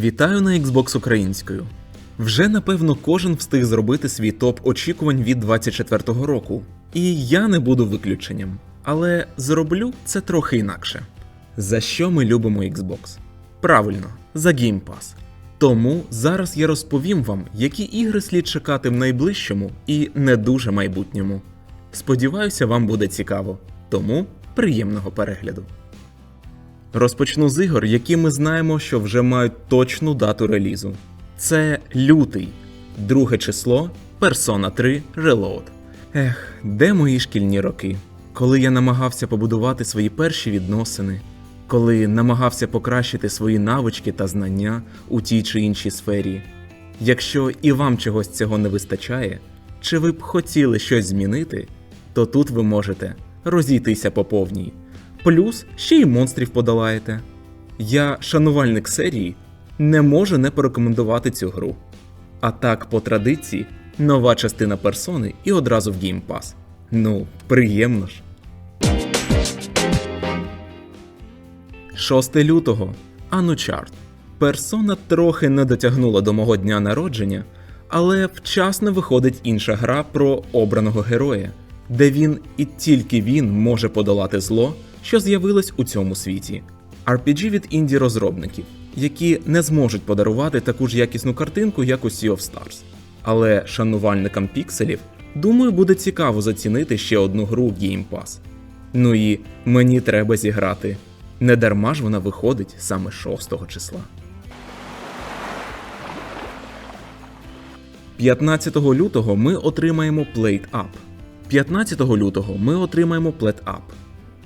Вітаю на Xbox українською. Вже напевно кожен встиг зробити свій топ очікувань від 24-го року. І я не буду виключенням. Але зроблю це трохи інакше. За що ми любимо Xbox? Правильно, за Game Pass. Тому зараз я розповім вам, які ігри слід чекати в найближчому і не дуже майбутньому. Сподіваюся, вам буде цікаво. Тому приємного перегляду. Розпочну з ігор, які ми знаємо, що вже мають точну дату релізу. Це лютий, друге число, Persona 3 Reload. Ех, де мої шкільні роки? Коли я намагався побудувати свої перші відносини, коли намагався покращити свої навички та знання у тій чи іншій сфері. Якщо і вам чогось цього не вистачає, чи ви б хотіли щось змінити, то тут ви можете розійтися по повній. Плюс ще й монстрів подолаєте. Я, шанувальник серії, не можу не порекомендувати цю гру. А так, по традиції, нова частина персони і одразу в Pass. Ну, приємно ж. 6 лютого Анучарт. Персона трохи не дотягнула до мого дня народження, але вчасно виходить інша гра про обраного героя, де він і тільки він може подолати зло, що з'явилось у цьому світі. RPG від інді розробників, які не зможуть подарувати таку ж якісну картинку, як у Sea of Stars. Але шанувальникам пікселів, думаю, буде цікаво зацінити ще одну гру в Game Pass. Ну і мені треба зіграти. Не дарма ж вона виходить саме 6 числа. 15 лютого ми отримаємо Plate Up. 15 лютого ми отримаємо Plate Up.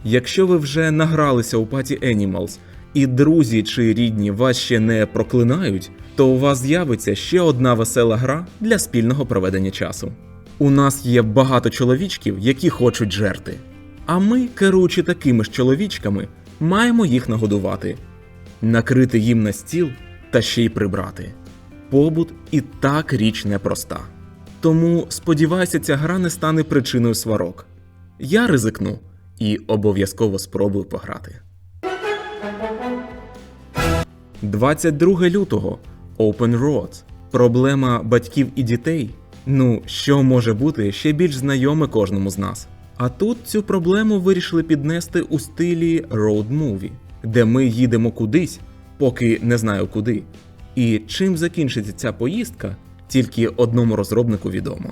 Якщо ви вже награлися у Party Animals і друзі чи рідні вас ще не проклинають, то у вас з'явиться ще одна весела гра для спільного проведення часу. У нас є багато чоловічків, які хочуть жерти. А ми, керуючи такими ж чоловічками, маємо їх нагодувати, накрити їм на стіл та ще й прибрати. Побут і так річ непроста. Тому сподіваюся, ця гра не стане причиною сварок. Я ризикну і обов'язково спробую пограти. 22 лютого Open Roads. Проблема батьків і дітей. Ну, що може бути ще більш знайоме кожному з нас. А тут цю проблему вирішили піднести у стилі road movie, де ми їдемо кудись, поки не знаю куди. І чим закінчиться ця поїздка, тільки одному розробнику відомо.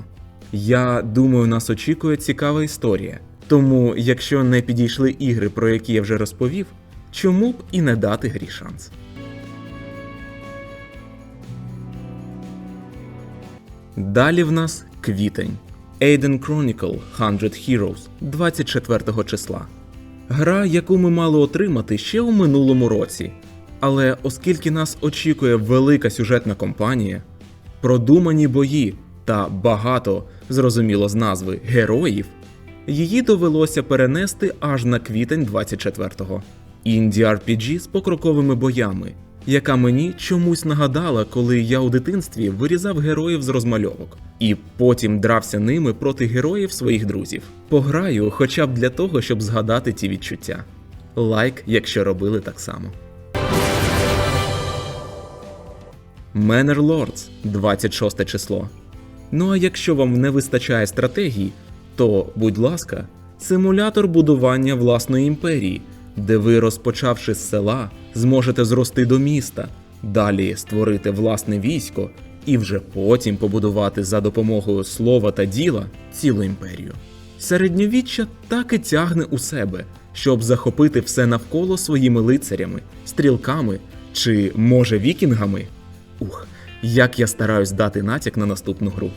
Я думаю, нас очікує цікава історія. Тому, якщо не підійшли ігри, про які я вже розповів, чому б і не дати грі шанс. Далі в нас квітень. Aiden Chronicle 100 Heroes 24 числа. Гра, яку ми мали отримати ще у минулому році. Але оскільки нас очікує велика сюжетна кампанія, продумані бої та багато, зрозуміло з назви, героїв, її довелося перенести аж на квітень 24-го. Інді RPG з покроковими боями, яка мені чомусь нагадала, коли я у дитинстві вирізав героїв з розмальовок і потім дрався ними проти героїв своїх друзів. Пограю хоча б для того, щоб згадати ті відчуття. Лайк, якщо робили так само. Manor Lords 26 число. Ну а якщо вам не вистачає стратегії, то, будь ласка, симулятор будування власної імперії, де ви, розпочавши з села, зможете зрости до міста, далі створити власне військо і вже потім побудувати за допомогою слова та діла цілу імперію. Середньовіччя так і тягне у себе, щоб захопити все навколо своїми лицарями, стрілками чи, може, вікінгами. Ух, як я стараюсь дати натяк на наступну гру.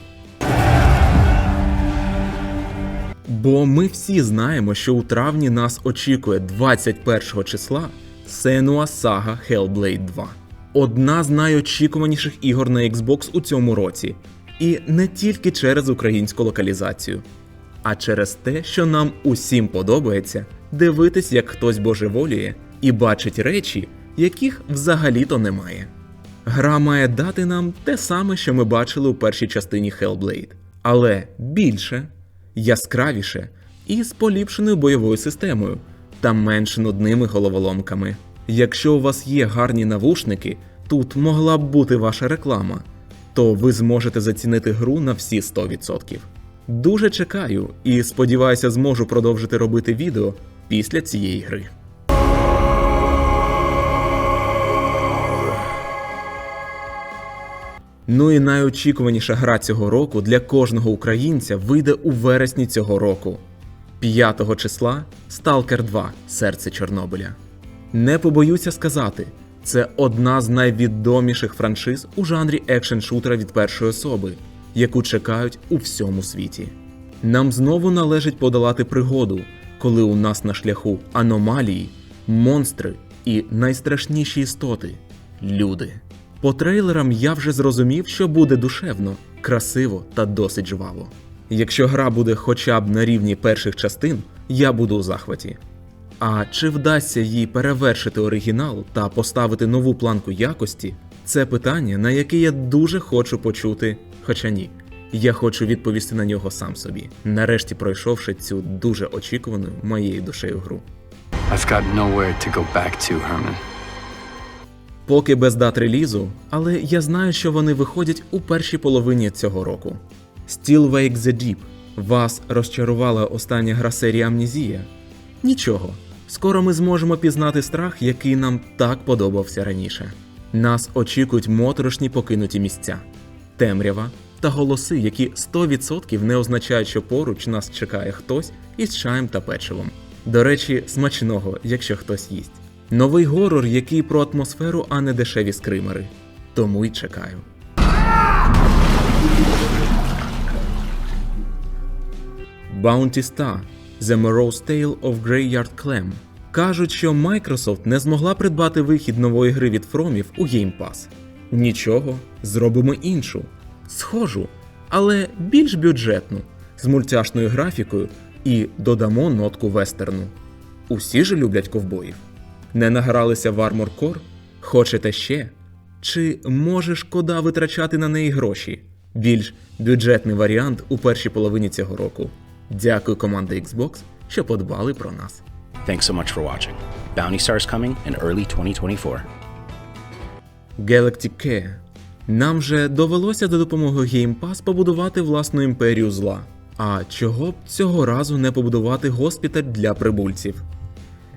Бо ми всі знаємо, що у травні нас очікує 21 числа Senua Saga Hellblade 2. Одна з найочікуваніших ігор на Xbox у цьому році. І не тільки через українську локалізацію, а через те, що нам усім подобається дивитись, як хтось божеволіє і бачить речі, яких взагалі-то немає. Гра має дати нам те саме, що ми бачили у першій частині Hellblade, але більше, яскравіше і з поліпшеною бойовою системою та менш нудними головоломками. Якщо у вас є гарні навушники, тут могла б бути ваша реклама, то ви зможете зацінити гру на всі 100%. Дуже чекаю і сподіваюся, зможу продовжити робити відео після цієї гри. Ну і найочікуваніша гра цього року для кожного українця вийде у вересні цього року. 5 числа Stalker 2 Серце Чорнобиля. Не побоюся сказати, це одна з найвідоміших франшиз у жанрі екшн-шутера від першої особи, яку чекають у всьому світі. Нам знову належить подолати пригоду, коли у нас на шляху аномалії, монстри і найстрашніші істоти люди. По трейлерам я вже зрозумів, що буде душевно, красиво та досить жваво. Якщо гра буде хоча б на рівні перших частин, я буду у захваті. А чи вдасться їй перевершити оригінал та поставити нову планку якості, це питання, на яке я дуже хочу почути, хоча ні. Я хочу відповісти на нього сам собі, нарешті пройшовши цю дуже очікувану моєю душею гру. I've got nowhere to go back to, Herman. Поки без дат релізу, але я знаю, що вони виходять у першій половині цього року. Still Wake the Deep. Вас розчарувала остання гра серії Амнізія? Нічого. Скоро ми зможемо пізнати страх, який нам так подобався раніше. Нас очікують моторошні покинуті місця, темрява та голоси, які 100% не означають, що поруч нас чекає хтось із чаєм та печивом. До речі, смачного, якщо хтось їсть. Новий горор, який про атмосферу, а не дешеві скримери. Тому й чекаю. Bounty Star The Morose Tale of Graveyard Clam. Кажуть, що Microsoft не змогла придбати вихід нової гри від Фромів у Game Pass. Нічого, зробимо іншу. Схожу, але більш бюджетну, з мультяшною графікою і додамо нотку вестерну. Усі ж люблять ковбоїв. Не награлися в Armor Core? Хочете ще? Чи може шкода витрачати на неї гроші? Більш бюджетний варіант у першій половині цього року. Дякую команді Xbox, що подбали про нас. Thanks so much for watching. Bounty Stars coming in early 2024. Galactic Care. Нам же довелося за допомогою Game Pass побудувати власну імперію зла. А чого б цього разу не побудувати госпіталь для прибульців?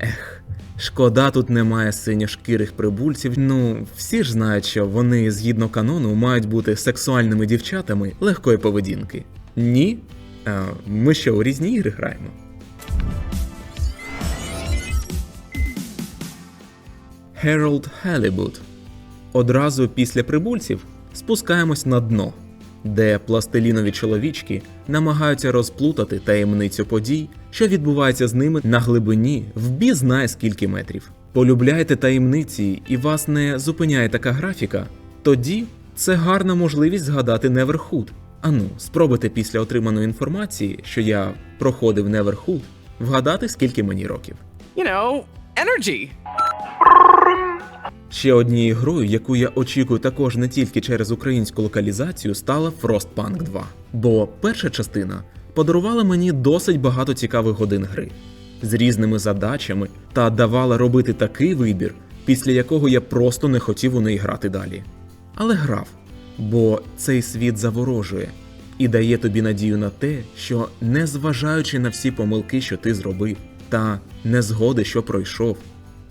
Ех, шкода, тут немає синьошкірих прибульців. Ну, всі ж знають, що вони, згідно канону, мають бути сексуальними дівчатами легкої поведінки. Ні? А, ми що, у різні ігри граємо? Harold Halibut. Одразу після прибульців спускаємось на дно, де пластилінові чоловічки намагаються розплутати таємницю подій, що відбуваються з ними на глибині в бі знає скільки метрів. Полюбляєте таємниці і вас не зупиняє така графіка, тоді це гарна можливість згадати Neverhood. Ану, спробуйте після отриманої інформації, що я проходив Neverhood, вгадати, скільки мені років. you know, energy. Ще однією грою, яку я очікую також не тільки через українську локалізацію, стала Frostpunk 2. Бо перша частина подарувала мені досить багато цікавих годин гри з різними задачами та давала робити такий вибір, після якого я просто не хотів у неї грати далі. Але грав, бо цей світ заворожує і дає тобі надію на те, що, незважаючи на всі помилки, що ти зробив, та незгоди, що пройшов,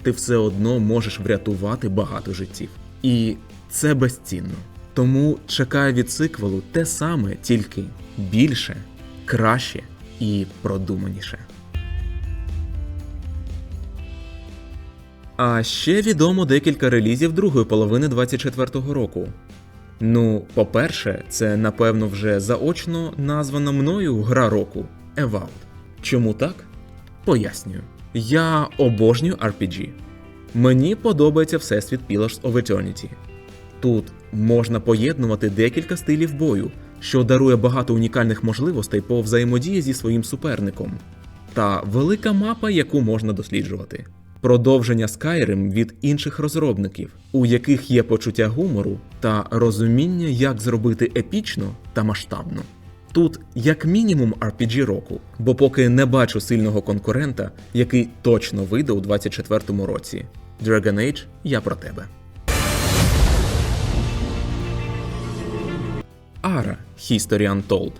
ти все одно можеш врятувати багато життів. І це безцінно. Тому чекаю від сиквелу те саме, тільки більше, краще і продуманіше. А ще відомо декілька релізів другої половини 24-го року. Ну, по-перше, це напевно вже заочно названа мною гра року Evout. Чому так? Пояснюю. Я обожнюю RPG. Мені подобається всесвіт Pillars of Eternity. Тут можна поєднувати декілька стилів бою, що дарує багато унікальних можливостей по взаємодії зі своїм суперником, та велика мапа, яку можна досліджувати. Продовження Skyrim від інших розробників, у яких є почуття гумору та розуміння, як зробити епічно та масштабно. Тут як мінімум RPG року, бо поки не бачу сильного конкурента, який точно вийде у 24-му році. Dragon Age я про тебе. Ара History Untold.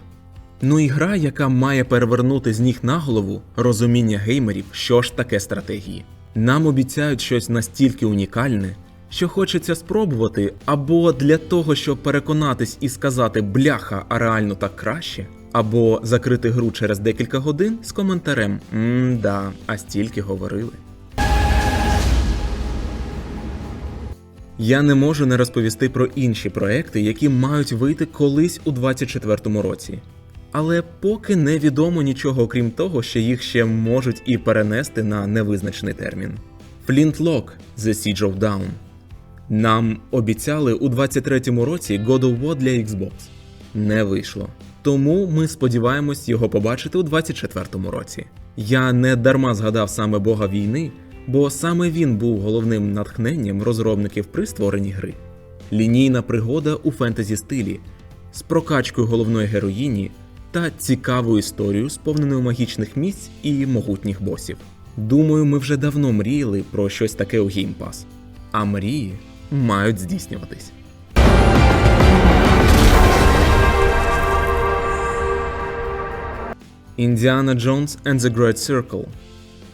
Ну і гра, яка має перевернути з ніг на голову розуміння геймерів, що ж таке стратегії. Нам обіцяють щось настільки унікальне, що хочеться спробувати, або для того, щоб переконатись і сказати бляха, а реально так краще, або закрити гру через декілька годин з коментарем «М-да, а стільки говорили. Я не можу не розповісти про інші проекти, які мають вийти колись у 2024 році. Але поки не відомо нічого окрім того, що їх ще можуть і перенести на невизначений термін. Flintlock The Siege of Dawn. Нам обіцяли у 23-му році God of War для Xbox. Не вийшло. Тому ми сподіваємось його побачити у 24-му році. Я не дарма згадав саме Бога війни, бо саме він був головним натхненням розробників при створенні гри. Лінійна пригода у фентезі стилі з прокачкою головної героїні та цікавою історією, сповненою магічних місць і могутніх босів. Думаю, ми вже давно мріяли про щось таке у Pass. А мрії мають здійснюватись. Indiana Jones and the Great Circle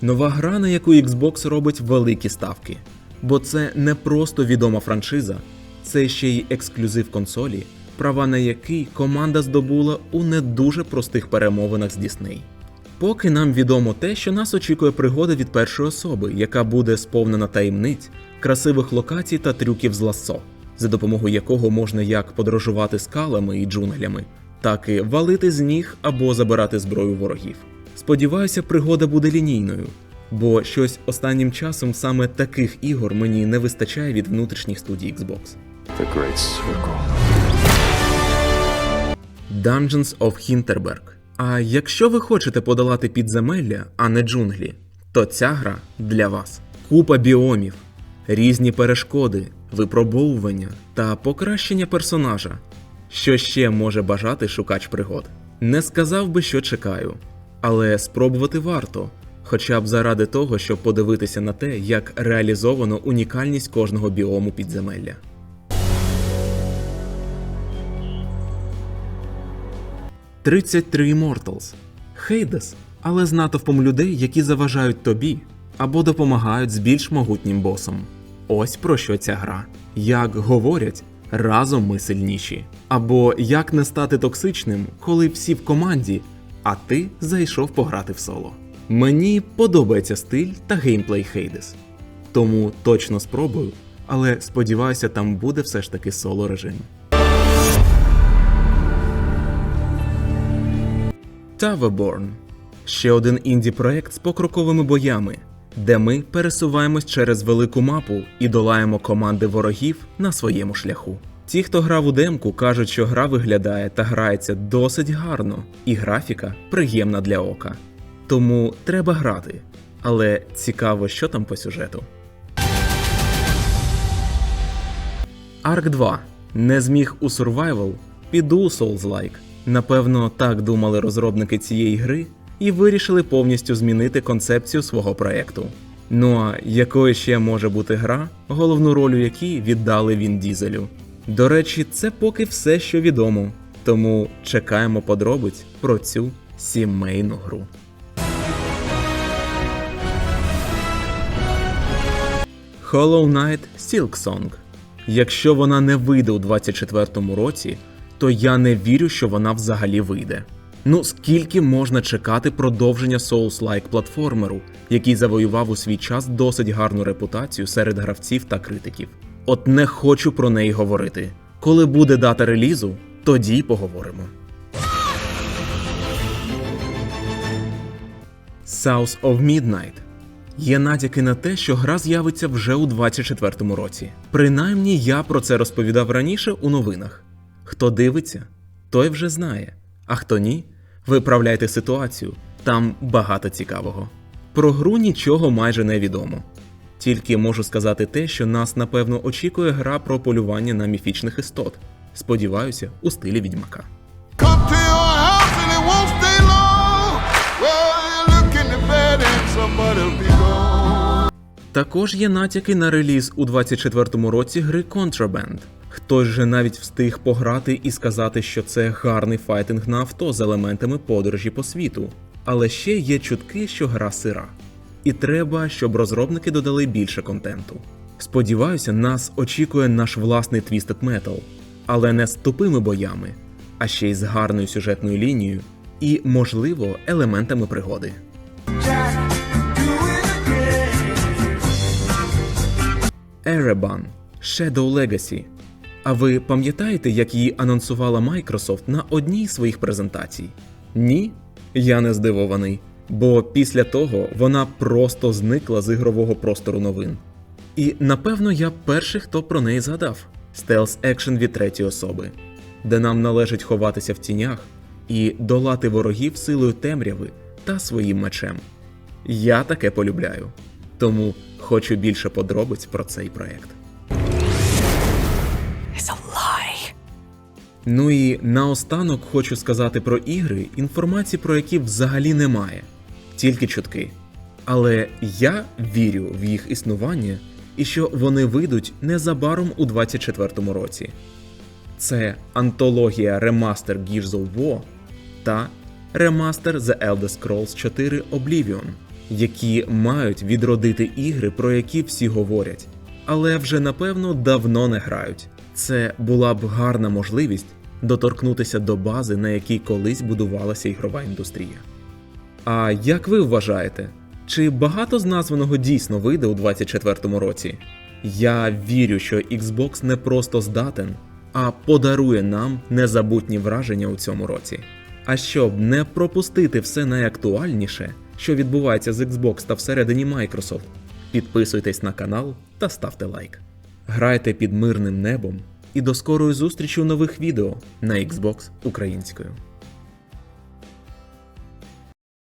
нова гра, на яку Xbox робить великі ставки. Бо це не просто відома франшиза, це ще й ексклюзив консолі, права на який команда здобула у не дуже простих перемовинах з Disney. Поки нам відомо те, що нас очікує пригода від першої особи, яка буде сповнена таємниць, красивих локацій та трюків з лассо, за допомогою якого можна як подорожувати скалами і джунглями, так і валити з ніг або забирати зброю ворогів. Сподіваюся, пригода буде лінійною, бо щось останнім часом саме таких ігор мені не вистачає від внутрішніх студій Xbox. The Great Circle. Dungeons of Hinterberg. А якщо ви хочете подолати підземелля, а не джунглі, то ця гра для вас. Купа біомів, різні перешкоди, випробовування та покращення персонажа. Що ще може бажати шукач пригод? Не сказав би, що чекаю, але спробувати варто, хоча б заради того, щоб подивитися на те, як реалізовано унікальність кожного біому підземелля. «33 Immortals. Хейдес, але з натовпом людей, які заважають тобі або допомагають з більш могутнім босом. Ось про що ця гра. Як говорять, разом ми сильніші. Або як не стати токсичним, коли всі в команді, а ти зайшов пограти в соло. Мені подобається стиль та геймплей Хейдес. Тому точно спробую, але сподіваюся, там буде все ж таки соло режим. Towerborn – ще один інді-проект з покроковими боями, де ми пересуваємось через велику мапу і долаємо команди ворогів на своєму шляху. Ті, хто грав у демку, кажуть, що гра виглядає та грається досить гарно, і графіка приємна для ока. Тому треба грати. Але цікаво, що там по сюжету. Ark 2 не зміг у Survival, піду у Souls-like. Напевно, так думали розробники цієї гри і вирішили повністю змінити концепцію свого проекту. Ну а якою ще може бути гра, головну роль у якій віддали він дізелю. До речі, це поки все, що відомо, тому чекаємо подробиць про цю сімейну гру. Hollow Knight Silksong. Якщо вона не вийде у 24-му році, то я не вірю, що вона взагалі вийде. Ну скільки можна чекати продовження Souls-like платформеру, який завоював у свій час досить гарну репутацію серед гравців та критиків. От не хочу про неї говорити. Коли буде дата релізу, тоді й поговоримо. South of Midnight. Є натяки на те, що гра з'явиться вже у 24-му році. Принаймні я про це розповідав раніше у новинах. Хто дивиться, той вже знає, а хто ні, виправляйте ситуацію, там багато цікавого. Про гру нічого майже не відомо. Тільки можу сказати те, що нас напевно очікує гра про полювання на міфічних істот. Сподіваюся, у стилі відьмака. Також є натяки на реліз у 24-му році гри Contraband. Хтось же навіть встиг пограти і сказати, що це гарний файтинг на авто з елементами подорожі по світу. Але ще є чутки, що гра сира. І треба, щоб розробники додали більше контенту. Сподіваюся, нас очікує наш власний Twisted Metal, але не з тупими боями, а ще й з гарною сюжетною лінією і, можливо, елементами пригоди. Ereban Shadow Legacy. А ви пам'ятаєте, як її анонсувала Microsoft на одній з своїх презентацій? Ні? Я не здивований, бо після того вона просто зникла з ігрового простору новин. І напевно я перший, хто про неї згадав: стелс екшен від третьої особи, де нам належить ховатися в тінях і долати ворогів силою темряви та своїм мечем. Я таке полюбляю, тому хочу більше подробиць про цей проект. It's a lie. Ну і наостанок хочу сказати про ігри, інформації про які взагалі немає, тільки чутки. Але я вірю в їх існування і що вони вийдуть незабаром у 24-му році. Це антологія ремастер Gears of War та ремастер The Elder Scrolls 4 Oblivion, які мають відродити ігри, про які всі говорять, але вже напевно давно не грають. Це була б гарна можливість доторкнутися до бази, на якій колись будувалася ігрова індустрія. А як ви вважаєте, чи багато з названого дійсно вийде у 24-му році? Я вірю, що Xbox не просто здатен, а подарує нам незабутні враження у цьому році. А щоб не пропустити все найактуальніше, що відбувається з Xbox та всередині Microsoft, підписуйтесь на канал та ставте лайк. Грайте під мирним небом і до скорої зустрічі у нових відео на Xbox українською.